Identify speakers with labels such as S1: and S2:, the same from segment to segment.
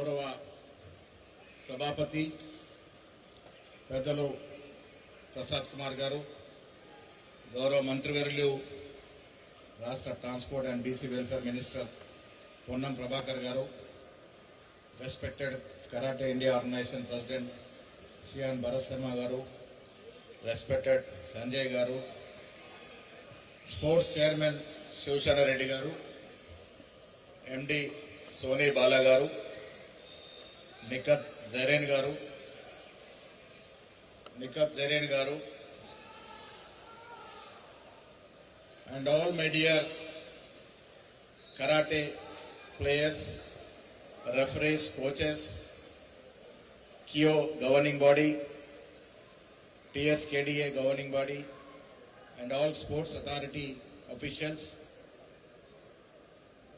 S1: గౌరవ సభాపతి పెద్దలు ప్రసాద్ కుమార్ గారు గౌరవ మంత్రివర్యులు రాష్ట్ర transport and BC welfare minister Ponnam Prabhakar గారు respected karate India organization president cyan Bharat Sharma గారు రెస్పెక్టెడ్ సంజయ్ గారు స్పోర్ట్స్ చైర్మన్ శివశరణ రెడ్డి గారు ఎండి సోనీ బాలా గారు Nikhat జైరేన్ garu Nikhat Zareen garu and all my dear karate players referees coaches కియో governing body TSKDA governing body and all sports authority officials,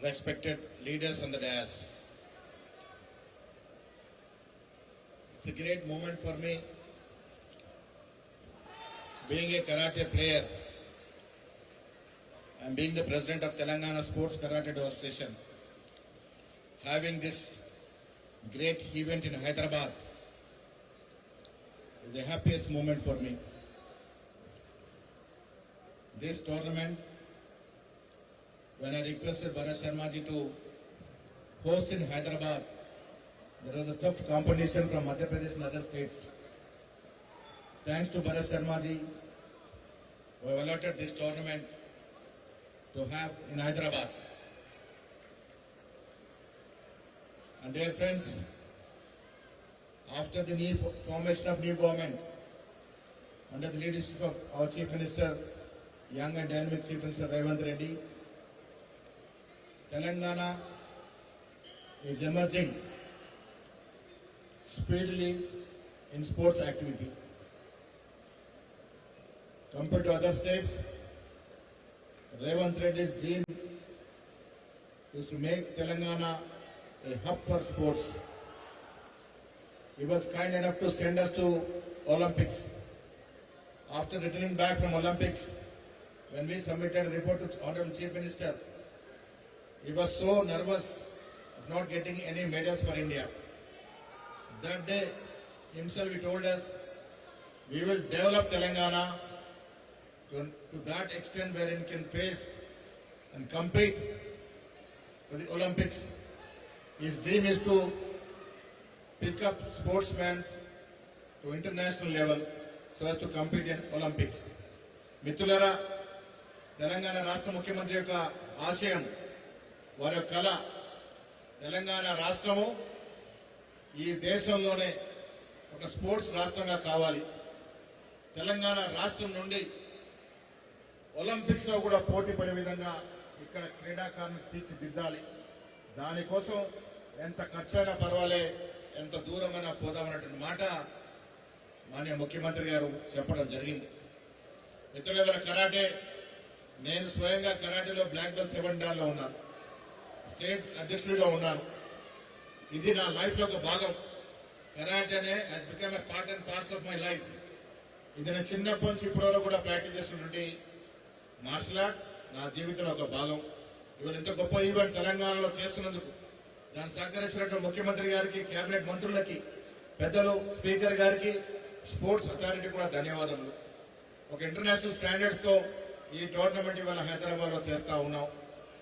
S1: respected leaders on the dais. It's a great moment for me being a karate player and being the president of Telangana Sports Karate Association, having this great event in Hyderabad is the happiest moment for me. This tournament, when I requested Bharat Sharma ji to host in Hyderabad, there was a tough competition from Madhya Pradesh and other states. Thanks to Bharat Sharma who have allotted this tournament to have in Hyderabad. And dear friends, after the new formation of new government, under the leadership of our Chief Minister, young and dynamic Chief Minister Revant Reddy, Telangana is emerging speedily in sports activity. Compared to other states, Revant Reddy's dream is to make Telangana a hub for sports. He was kind enough to send us to Olympics. After returning back from Olympics, when we submitted a report to Honorable Chief Minister, he was so nervous of not getting any medals for India. That day, himself he told us, we will develop Telangana to, to that extent where it can face and compete for the Olympics. His dream is to pick up sportsmen to international level so as to compete in Olympics. మిత్రులరా తెలంగాణ రాష్ట్ర ముఖ్యమంత్రి యొక్క ఆశయం వారి యొక్క కళ తెలంగాణ రాష్ట్రము ఈ దేశంలోనే ఒక స్పోర్ట్స్ రాష్ట్రంగా కావాలి. తెలంగాణ రాష్ట్రం నుండి ఒలింపిక్స్లో కూడా పోటీ పడే విధంగా ఇక్కడ క్రీడాకారుని తీర్చిదిద్దాలి. దానికోసం ఎంత ఖర్చైనా పర్వాలే ఎంత దూరమైనా పోదామన్నటువంటి మాట మాన్య ముఖ్యమంత్రి గారు చెప్పడం జరిగింది. మిత్రులెవర కరాటే నేను స్వయంగా కరాటేలో బ్లాక్ బెల్ట్ సెవెన్ డాన్లో ఉన్నాను. స్టేట్ అధ్యక్షుడిగా ఉన్నాను. ఇది నా లైఫ్లో ఒక భాగం. కరాటేనే he's become a part and part of my life ఇది నేను చిన్నప్పటి నుంచి ఇప్పటి వరకు కూడా ప్రాక్టీస్ చేస్తున్నటువంటి మార్షల్ ఆర్ట్ నా జీవితంలో ఒక భాగం. ఇవాళ ఇంత గొప్ప ఈవెంట్ తెలంగాణలో చేస్తున్నందుకు దాన్ని సహకరించినటువంటి ముఖ్యమంత్రి గారికి కేబినెట్ మంత్రులకి పెద్దలు స్పీకర్ గారికి స్పోర్ట్స్ అథారిటీ కూడా ధన్యవాదములు. ఒక ఇంటర్నేషనల్ స్టాండర్డ్స్తో ఈ టోర్నమెంట్ ఇవాళ హైదరాబాద్లో చేస్తూ ఉన్నాం.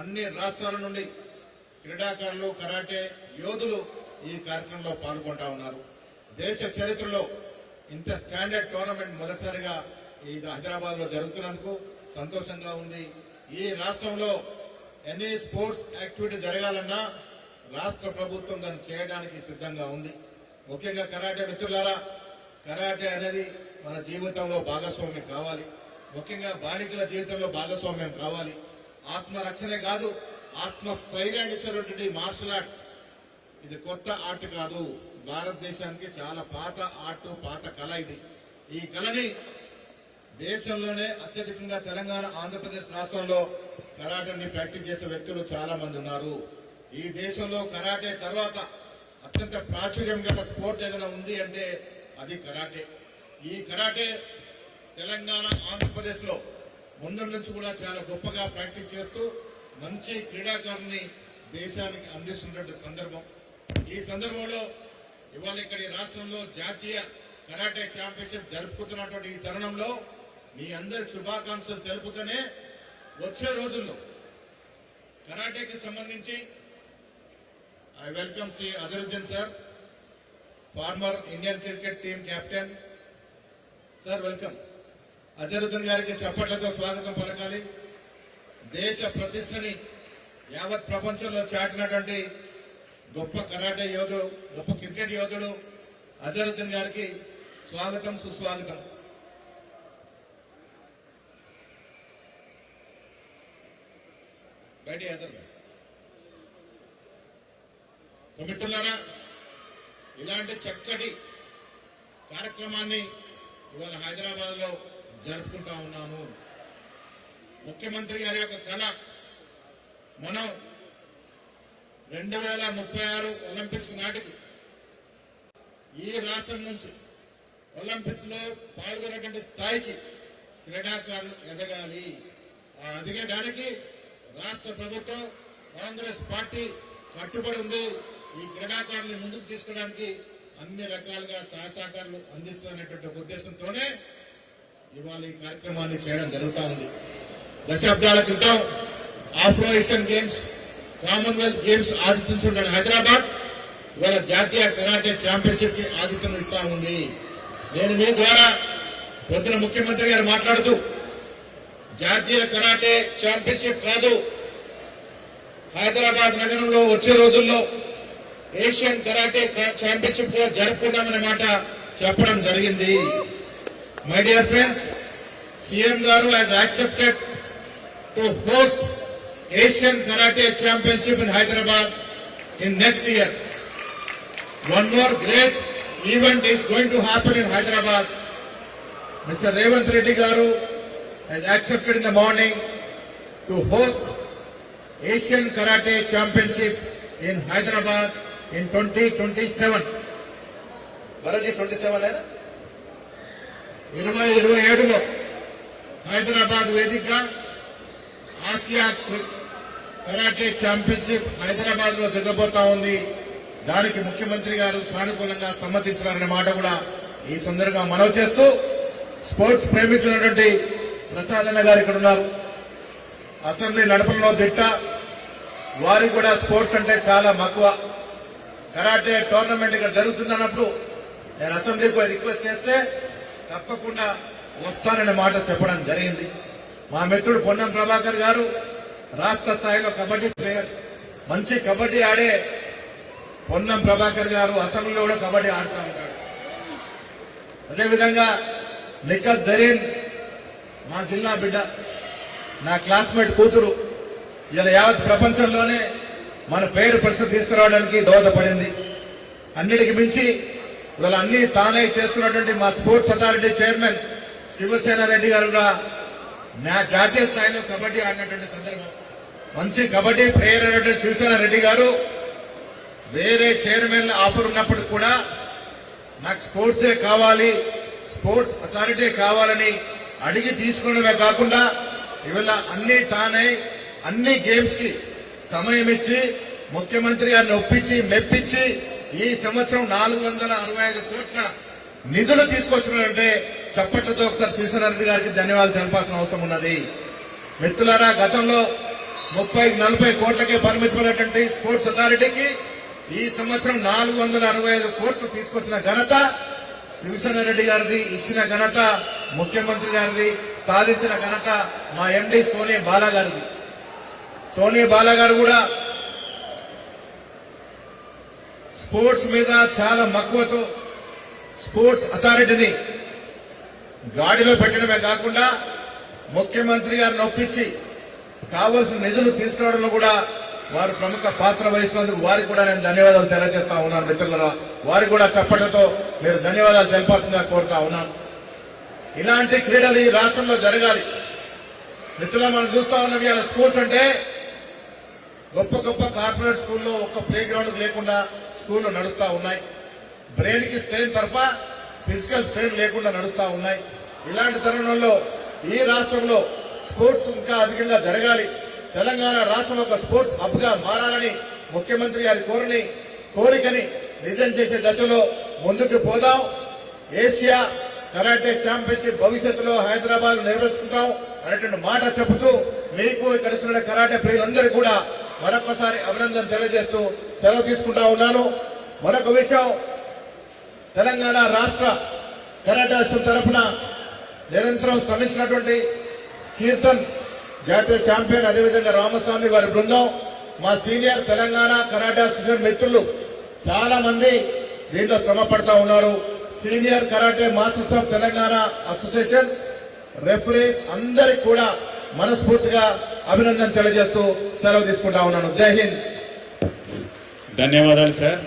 S1: అన్ని రాష్ట్రాల నుండి క్రీడాకారులు కరాటే యోధులు ఈ కార్యక్రమంలో పాల్గొంటా ఉన్నారు. దేశ చరిత్రలో ఇంత స్టాండర్డ్ టోర్నమెంట్ మొదటిసారిగా ఈ హైదరాబాద్లో జరుగుతున్నందుకు సంతోషంగా ఉంది. ఈ రాష్ట్రంలో ఎన్ని స్పోర్ట్స్ యాక్టివిటీ జరగాలన్నా రాష్ట్ర ప్రభుత్వం దాన్ని చేయడానికి సిద్ధంగా ఉంది. ముఖ్యంగా కరాటే మిత్రులారా కరాటే అనేది మన జీవితంలో భాగస్వామ్యం కావాలి. ముఖ్యంగా బాలికల జీవితంలో భాగస్వామ్యం కావాలి. ఆత్మరక్షణే కాదు ఆత్మస్థైర్యాన్ని ఇచ్చినటువంటి మార్షల్ ఆర్ట్. ఇది కొత్త ఆర్ట్ కాదు. భారతదేశానికి చాలా పాత ఆర్ట్ పాత కళ ఇది. ఈ కళని దేశంలోనే అత్యధికంగా తెలంగాణ ఆంధ్రప్రదేశ్ రాష్ట్రంలో కరాటేని ప్రాక్టీస్ చేసే వ్యక్తులు చాలా మంది ఉన్నారు. ఈ దేశంలో కరాటే తర్వాత అత్యంత ప్రాచుర్యం గల స్పోర్ట్ ఏదైనా ఉంది అంటే అది కరాటే. ఈ కరాటే తెలంగాణ ఆంధ్రప్రదేశ్లో ముందు నుంచి కూడా చాలా గొప్పగా ప్రాక్టీస్ చేస్తూ మంచి క్రీడాకారుని దేశానికి అందిస్తున్నటువంటి సందర్భం. ఈ సందర్భంలో ఇవాళ ఇక్కడ ఈ రాష్ట్రంలో జాతీయ కరాటే ఛాంపియన్షిప్ జరుపుకుంటున్నటువంటి ఈ తరుణంలో మీ అందరి శుభాకాంక్షలు తెలుపుతూనే వచ్చే రోజుల్లో కరాటేకి సంబంధించి I welcome Shri Azharuddin sir former Indian cricket team captain. Sir welcome. Azharuddin గారికి చప్పట్లతో స్వాగతం పలకాలి. దేశ ప్రతిష్టని యావత్ ప్రపంచంలో చాటినటువంటి గొప్ప కరాటే యోధుడు గొప్ప క్రికెట్ యోధుడు అజరుద్దీన్ గారికి స్వాగతం సుస్వాగతం. బయట అజర్ మిత్రులారా ఇలాంటి చక్కటి కార్యక్రమాన్ని ఇవాళ హైదరాబాద్లో జరుపుకుంటా ఉన్నాము. ముఖ్యమంత్రి గారి యొక్క కళ. మనం రెండు వేల ముప్పై ఆరు ఒలింపిక్స్ నాటికి ఈ రాష్ట్రం నుంచి ఒలింపిక్స్లో పాల్గొనేటువంటి స్థాయికి క్రీడాకారులు ఎదగాలి. ఆ ఎదగడానికి రాష్ట్ర ప్రభుత్వం కాంగ్రెస్ పార్టీ కట్టుబడి ఉంది. ఈ క్రీడాకారుల్ని ముందుకు తీసుకోవడానికి అన్ని రకాలుగా సహసహకారులు అందిస్తున్నటువంటి ఉద్దేశంతోనే ఇవాళ ఈ కార్యక్రమాన్ని చేయడం జరుగుతూ ఉంది. దశాబ్దాల క్రితం Afro Asian games Commonwealth games ఆదిత్యించుంటాడు Hyderabad. ఇవాళ జాతీయ కరాటే ఛాంపియన్షిప్కి ఆతిథ్యం ఇస్తా ఉంది. నేను మీ ద్వారా పొద్దున ముఖ్యమంత్రి గారు మాట్లాడుతూ జాతీయ కరాటే ఛాంపియన్షిప్ కాదు హైదరాబాద్ నగరంలో వచ్చే రోజుల్లో ఏషియన్ కరాటే ఛాంపియన్షిప్ కూడా జరుపుకుందామనే మాట చెప్పడం జరిగింది. మై డియర్ ఫ్రెండ్స్ సీఎం గారు has accepted To host Asian karate championship in Hyderabad in next year one more great event is going to happen in Hyderabad mister Revanth Reddy garu has accepted in the morning to host Asian Karate Championship in Hyderabad in 2027. వరది twenty seven అయినా ఇరవై ఇరవై ఏడులో హైదరాబాద్ వేదిక Asia karate championship హైదరాబాద్లో జరగబోతా ఉంది. దానికి ముఖ్యమంత్రి గారు సానుకూలంగా సమ్మతించారనే మాట కూడా ఈ సందర్భంగా మనవి చేస్తూ స్పోర్ట్స్ ప్రేమించినటువంటి ప్రసాద్ అన్న గారు ఇక్కడ ఉన్నారు. అసెంబ్లీ నడపంలో దిట్ట. వారికి కూడా స్పోర్ట్స్ అంటే చాలా మక్కువ. కరాటే టోర్నమెంట్ ఇక్కడ జరుగుతుందన్నప్పుడు నేను అసెంబ్లీకి పోయి రిక్వెస్ట్ చేస్తే తప్పకుండా వస్తాననే మాట చెప్పడం జరిగింది. మా మిత్రుడు పొన్నం ప్రభాకర్ గారు రాష్ట్ర స్థాయిలో కబడ్డీ ప్లేయర్. మంచి కబడ్డీ ఆడే పొన్నం ప్రభాకర్ గారు అసెంబ్లీలో కూడా కబడ్డీ ఆడుతూ ఉంటాడు. అదేవిధంగా నిఖత్ జరీన్ మా జిల్లా బిడ్డ నా క్లాస్మేట్ కూతురు ఇలా యావత్ ప్రపంచంలోనే మన పేరు ప్రశ్న తీసుకురావడానికి దోహదపడింది. అన్నిటికి మించి ఇవాళ అన్ని తానే చేస్తున్నటువంటి మా sports authority chairman Shivasena Reddy గారు కూడా నా జాతీయ స్థాయిలో కబడ్డీ ఆడినటువంటి సందర్భం. మంచి కబడ్డీ ప్లేయర్ అయినటువంటి శివసేన రెడ్డి గారు వేరే చైర్మన్ ఆఫర్ ఉన్నప్పుడు కూడా నాకు స్పోర్ట్సే కావాలి స్పోర్ట్స్ అథారిటీ కావాలని అడిగి తీసుకున్నవే కాకుండా ఇవాళ అన్ని తానే అన్ని గేమ్స్కి సమయం ఇచ్చి ముఖ్యమంత్రి గారిని ఒప్పించి మెప్పించి ఈ సంవత్సరం నాలుగు వందల అరవై ఐదు కోట్ల నిధులు తీసుకొచ్చినారంటే చప్పట్లతో ఒకసారి శివసేనారెడ్డి గారికి ధన్యవాదాలు తెలపాల్సిన అవసరం ఉన్నది. మిత్రులారా గతంలో ముప్పై నలభై కోట్లకే పరిమితమైనటువంటి స్పోర్ట్స్ అథారిటీకి ఈ సంవత్సరం నాలుగు వందల అరవై ఐదు కోట్లు తీసుకొచ్చిన ఘనత శివసేన రెడ్డి గారిది ఇచ్చిన ఘనత ముఖ్యమంత్రి గారిది సాధించిన ఘనత మా ఎండి సోనియా బాలా గారిది. సోనియా బాలా గారు కూడా స్పోర్ట్స్ మీద చాలా మక్కువతో స్పోర్ట్స్ అథారిటీని గాడిలో పెట్టడమే కాకుండా ముఖ్యమంత్రి గారిని ఒప్పించి కావలసిన నిధులు తీసుకురావడంలో కూడా వారు ప్రముఖ పాత్ర వహిస్తున్నందుకు వారికి కూడా నేను ధన్యవాదాలు తెలియజేస్తా ఉన్నాను మిత్రులరా. వారికి కూడా చెప్పడంతో మీరు ధన్యవాదాలు తెలపాల్సిందిగా కోరుతా ఉన్నాను. ఇలాంటి క్రీడలు ఈ రాష్ట్రంలో జరగాలి. మిత్రుల మనం చూస్తా ఉన్నాం ఇవాళ స్కూల్స్ అంటే గొప్ప గొప్ప కార్పొరేట్ స్కూల్లో ఒక్క ప్లే గ్రౌండ్ లేకుండా స్కూళ్ళు నడుస్తూ ఉన్నాయి. బ్రెయిన్కి స్ట్రెయిన్ తప్ప ఫిజికల్ స్ట్రెయిన్ లేకుండా నడుస్తూ ఉన్నాయి. ఇలాంటి తరుణంలో ఈ రాష్ట్రంలో స్పోర్ట్స్ ఇంకా అధికంగా జరగాలి. తెలంగాణ రాష్ట్రం ఒక స్పోర్ట్స్ హబ్గా మారాలని ముఖ్యమంత్రి గారి కోరిని కోరికని నిజం చేసే దశలో ముందుకు పోదాం. ఏషియా కరాటే ఛాంపియన్షిప్ భవిష్యత్తులో హైదరాబాద్ నిర్వహించుకుంటాం అనేటువంటి మాట చెబుతూ మీకు ఇక్కడ కరాటే ప్రియులందరూ కూడా మరొకసారి అభినందన తెలియజేస్తూ సెలవు తీసుకుంటా ఉన్నాను. మరొక విషయం తెలంగాణ రాష్ట్ర కరాటే తరఫున నిరంతరం శ్రమించినటువంటి కీర్తన్ జాతీయ ఛాంపియన్ అదేవిధంగా రామస్వామి వారి బృందం మా సీనియర్ తెలంగాణ కరాటే అసోసియేషన్ మిత్రులు చాలా మంది దీంట్లో శ్రమ పడతా ఉన్నారు. Senior karate masters of Telangana association referees అందరికి కూడా మనస్ఫూర్తిగా అభినందన తెలియజేస్తూ సెలవు తీసుకుంటా ఉన్నాను. జై హింద్.
S2: ధన్యవాదాలు సార్.